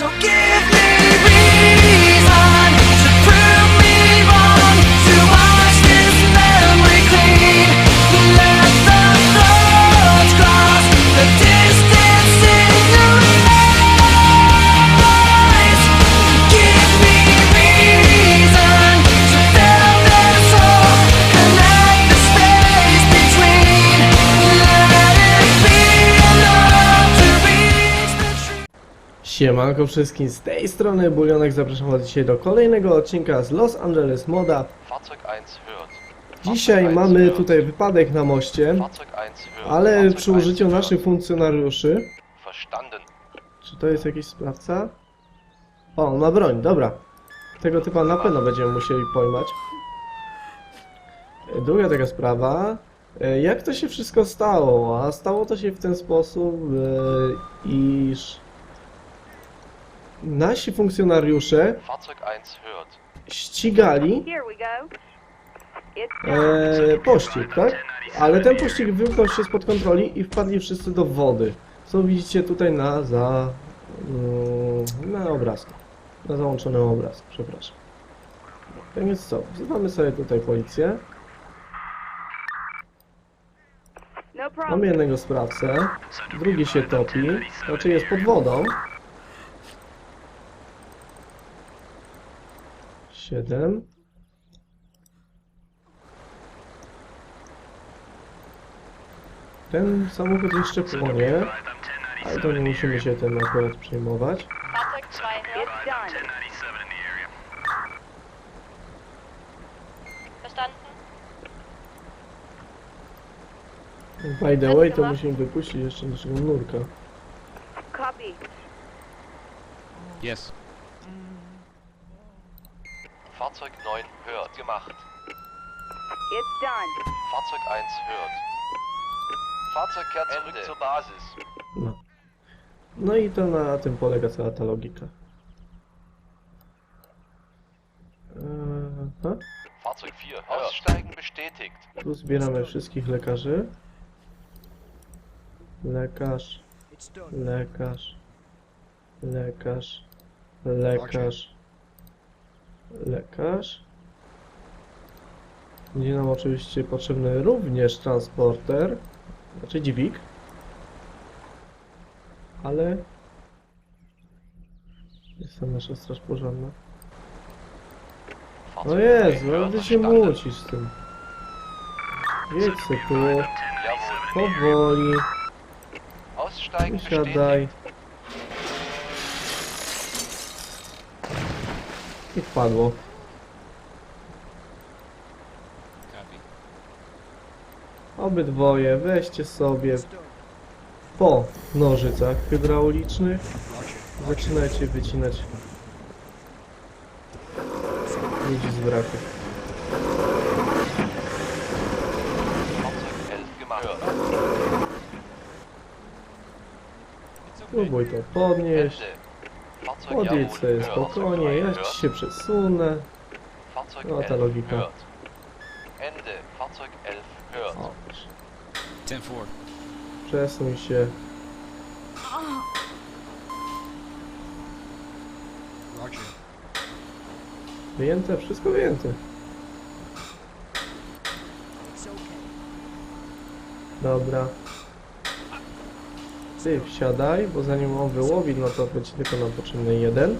So give Siemanko wszystkim, z tej strony Bulionek, zapraszam was dzisiaj do kolejnego odcinka z Los Angeles Moda. Fahrzeug 1 hört. Dzisiaj Fahrzeug 1 mamy tutaj wypadek na moście, Fahrzeug 1 hört. ale przy 1 użyciu naszych funkcjonariuszy... Czy to jest jakiś sprawca? O, on ma broń, dobra. Tego typa na pewno będziemy musieli pojmać. E, Druga taka sprawa. e, Jak to się wszystko stało? A stało to się w ten sposób, e, iż nasi funkcjonariusze Fahrzeug 1 hört. ścigali e, pościg, tak? Ale ten pościg wymknął się spod kontroli i wpadli wszyscy do wody. Co widzicie tutaj na za... mm, na obrazku. Na załączonym obrazku, przepraszam. Tak więc co, wzywamy sobie tutaj policję. No Mamy jednego sprawcę, drugi się topi, znaczy jest pod wodą. Siedem. Ten samochód jeszcze płonie, ale to nie musimy się tym akurat przejmować. Fahrzeug 2 hört. It's done. Verstanden? By the way, to musimy wypuścić jeszcze naszego nurka. Copy. Yes. Fahrzeug 9 hört. Gemacht. It's done. Fahrzeug 1 hört. Fahrzeug kehrt zurück zur Basis. No. No i to na tym polega cała ta logika. Aha. Fahrzeug 4 hört. Aussteigen bestätigt. Tu zbieramy wszystkich lekarzy. Lekarz, lekarz, lekarz, lekarz, lekarz. Będzie nam oczywiście potrzebny również transporter, znaczy dźwig. Ale jest tam nasza straż pożarna. O Fahrzeug Jezu, 3 ale hört. ty się mucisz z tym. Jedź se tu, powoli, Aussteigen I wpadło. Obydwoje weźcie sobie po nożycach hydraulicznych. Zaczynajcie wycinać ludzi z wraku. Fahrzeug 11 gemacht. Hört. It's okay. Próbuj to podnieść. Podjedź sobie spokojnie, ja ci się przesunę. No, ta 11 logika. hört. Ende. Fahrzeug 11 hört. O, 10 4. przesuń się. Wyjęte, wszystko wyjęte. Dobra. Ty wsiadaj, bo zanim on wyłowi, no to będzie tylko nam potrzebny jeden.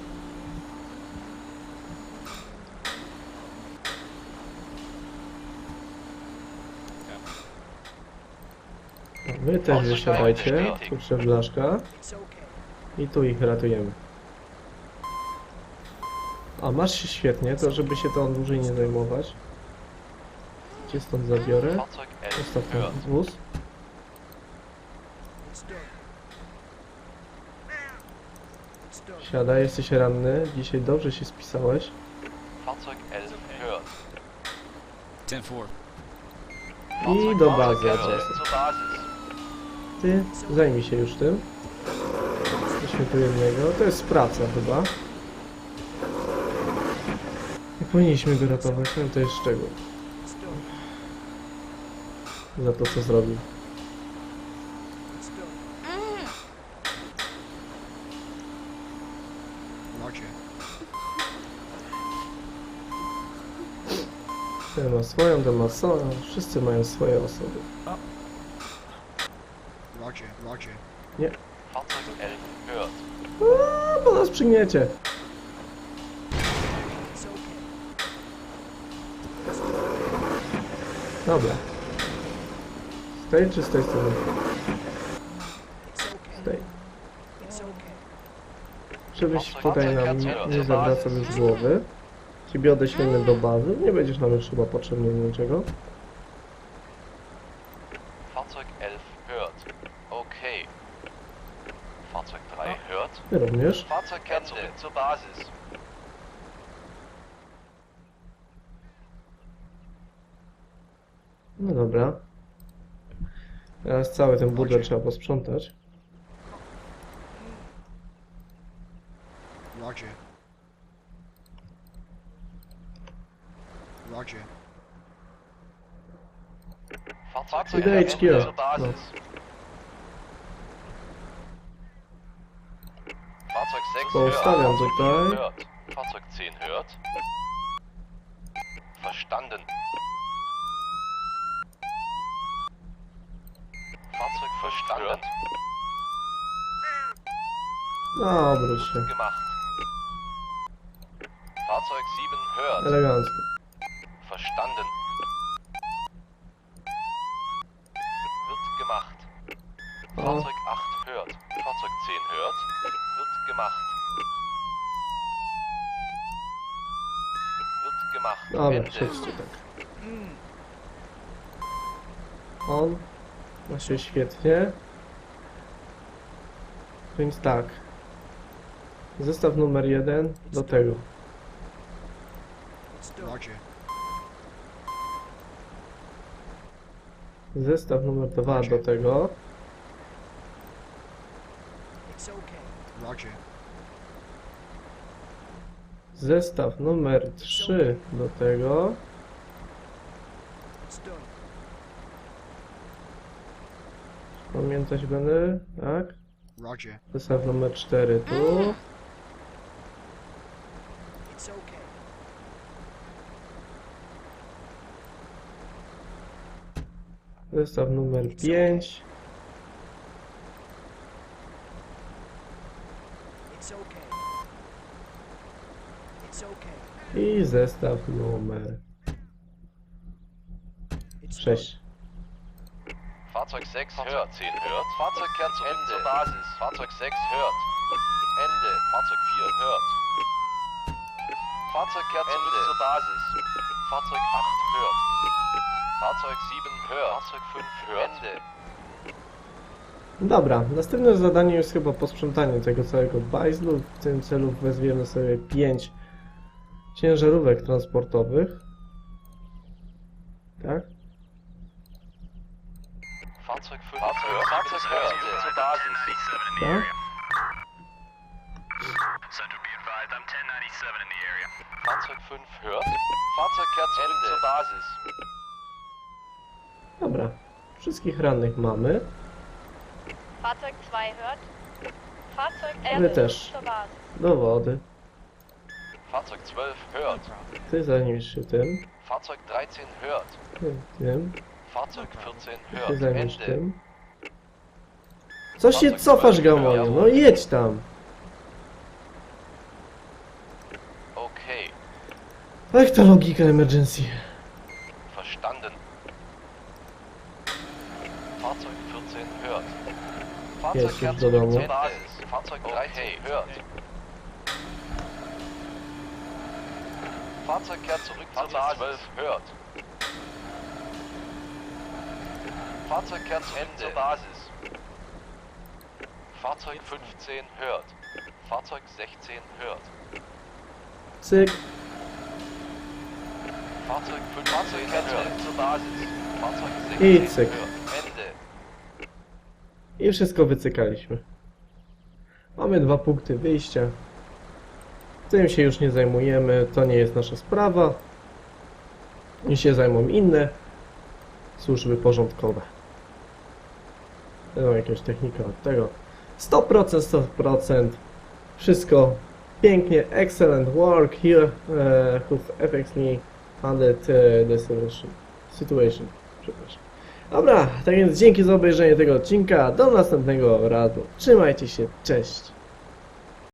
Wy też wysiadajcie, tu przeblaszka. I tu ich ratujemy. A masz się świetnie, to żeby się to dłużej nie zajmować. Cię stąd zabiorę. Fahrzeug 11 Ostatni wóz. Siadaj, jesteś ranny. Dzisiaj dobrze się spisałeś. Fahrzeug 11 hört. 10 4. I do bazy. Fahrzeug zur Basis. Ty zajmij się już tym. Tu jednego. To jest praca chyba. Nie powinniśmy go ratować, ale to jest szczegół. Za to co zrobił. Roger. Ten ma swoją, ten ma swoją. Wszyscy mają swoje osoby. Roger. Roger. Fahrzeug 11 hört. A, po nas przygniecie. Dobra. Z tej czy z tej strony? Z tej. Żebyś tutaj nam nie zawracał już głowy. Ciebie odeślemy do bazy. Nie będziesz nam już chyba potrzebny do niczego. Fahrzeug 11 hört. Okay. Fahrzeug 3 hört. Ty również. Fahrzeug zurück zur Basis. No dobra. Teraz cały ten burdel trzeba posprzątać. Roger. Roger. Fahrzeug Wieder kehrt HQ. zurück zur No. Basis. Fahrzeug 6 So, hört. stawiam Fahrzeug tutaj. 7 hört. Fahrzeug 10 hört. Verstanden. Fahrzeug verstanden. No, obróć się. Gemacht. Fahrzeug 7 hört. Elegancko. Verstanden. Wird gemacht. O, Fahrzeug 8 hört. Fahrzeug 10 hört. Wird gemacht. Wird gemacht. dobra, Ende. siedźcie tak. On. Właśnie świetnie. Więc tak. Zestaw numer jeden do tego. Roger. Zestaw numer dwa do tego. Zestaw numer 3 do tego. Pamiętać będę, tak? Zestaw numer 4 tu. Zestaw numer 5. I zestaw numer 6. Fahrzeug 6 hört. 10 hört. Fahrzeug kehrt zurück zur Basis. Fahrzeug 6 hört. Ende. Fahrzeug 4 hört. Fahrzeug kehrt zurück zur Basis. Fahrzeug 8 hört. Fahrzeug 7 hört. Fahrzeug 5 hört. Ende. Dobra, następne zadanie jest chyba posprzątanie tego całego bajzlu. W tym celu wezwiemy sobie 5 ciężarówek transportowych. Tak? Fahrzeug 5 hört. Fahrzeug hört. Zur Basis. Tak? Fahrzeug 5 hört. Fahrzeug kehrt zurück zur Basis. Dobra. Wszystkich rannych mamy. Fahrzeug 2 hört. Fahrzeug My 11 też. Basis. Dowody. Fahrzeug 12 hört. Ty zajmiesz się tym. Fahrzeug 13 hört. Ty tym. Fahrzeug 14 Ty hört. zajmiesz Ende. tym. Co się cofasz, Gamoniu? No jedź tam. Okay. Jak to logika emergency? Verstanden. Fahrzeug 14 hört. Fahrzeug Jetzt kehrt ist er zurück da, zur Basis. Fahrzeug 13 hört. Fahrzeug kehrt zurück zur Basis. 12 hört. Fahrzeug kehrt zurück zur Basis. Fahrzeug 15 hört. Fahrzeug 16 hört. Cyk. Fahrzeug 15 kehrt zurück zur Basis. Fahrzeug I 16 cyk. hört. I wszystko wycykaliśmy. Mamy dwa punkty wyjścia. Tym się już nie zajmujemy, to nie jest nasza sprawa. I się zajmą inne służby porządkowe. Będą jakieś technika od tego. 100%, 100%. Wszystko pięknie, excellent work here, uh, who effectively handled uh, the situation. Przepraszam. Dobra, tak więc dzięki za obejrzenie tego odcinka, do następnego razu. Trzymajcie się, cześć!